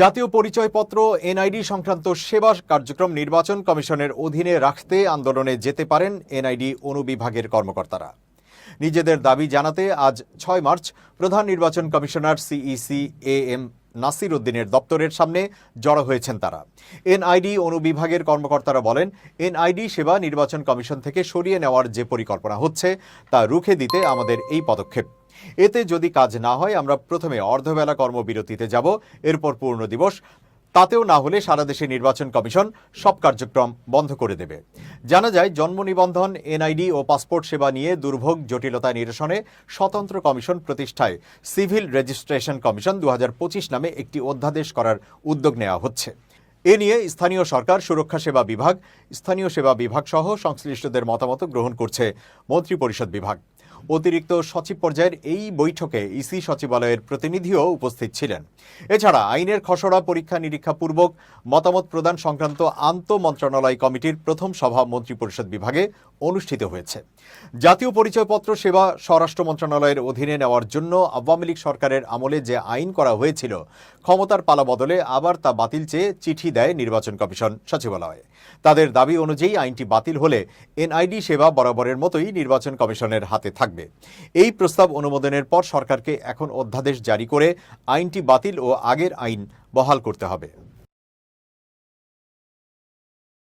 জাতীয় পরিচয়পত্র, এনআইডি সংক্রান্ত সেবা কার্যক্রম নির্বাচন কমিশনের অধীনে রাখতে আন্দোলনে যেতে পারেন এনআইডি অনুবিভাগের কর্মকর্তারা। নিজেদের দাবি জানাতে আজ ছয় মার্চ প্রধান নির্বাচন commissioner CEC A M Nasir উদ্দিনের দপ্তরের সামনে জড়ো হয়েছেন তারা। এনআইডি অনুবিভাগের কর্মকর্তারা বলেন, এনআইডি সেবা নির্বাচন কমিশন থেকে সরিয়ে নেওয়ার যে পরিকল্পনা হচ্ছে, তা রুখে দিতে আমাদের এই পদক্ষেপ। এতে যদি কাজ না হয়, আমরা প্রথমে অর্ধবেলা কর্মবিরতিতে যাব, এরপর পূর্ণ দিবস। তাতেও না হলে সারা দেশে নির্বাচন কমিশন সব কার্যক্রম বন্ধ করে দেবে। জানা যায়, জন্ম নিবন্ধন, এনআইডি ও পাসপোর্ট সেবা নিয়ে দুর্ভোগ, জটিলতা নিরসনে স্বতন্ত্র কমিশন প্রতিষ্ঠায় সিভিল রেজিস্ট্রেশন কমিশন দু হাজার পঁচিশ নামে একটি অধ্যাদেশ করার উদ্যোগ নেওয়া হচ্ছে। এ নিয়ে স্থানীয় সরকার, সুরক্ষা সেবা বিভাগ, স্থানীয় সেবা বিভাগ সহ সংশ্লিষ্টদের মতামত গ্রহণ করছে মন্ত্রিপরিষদ বিভাগ। অতিরিক্ত সচিব পর্যায়ের এই বৈঠকে ইসি সচিবালয়ের প্রতিনিধিও উপস্থিত ছিলেন। এছাড়া আইনের খসড়া পরীক্ষা নিরীক্ষা পূর্বক মতামত প্রদান সংক্রান্ত আন্ত মন্ত্রণালয় কমিটির প্রথম সভা মন্ত্রিপরিষদ বিভাগে অনুষ্ঠিত হয়েছে। জাতীয় পরিচয়পত্র সেবা স্বরাষ্ট্র মন্ত্রণালয়ের অধীনে নেওয়ার জন্য আওয়ামী লীগ সরকারের আমলে যে আইন করা হয়েছিল, ক্ষমতার পালা বদলে আবার তা বাতিল চেয়ে চিঠি দেয় নির্বাচন কমিশন সচিবালয়ে। তাদের দাবি অনুযায়ী আইনটি বাতিল হলে এনআইডি সেবা বরাবরের মতোই নির্বাচন কমিশনের হাতে থাকবে। এই প্রস্তাব অনুমোদনের পর সরকারকে এখন অধ্যাদেশ জারি করে আইনটি বাতিল ও আগের আইন বহাল করতে হবে।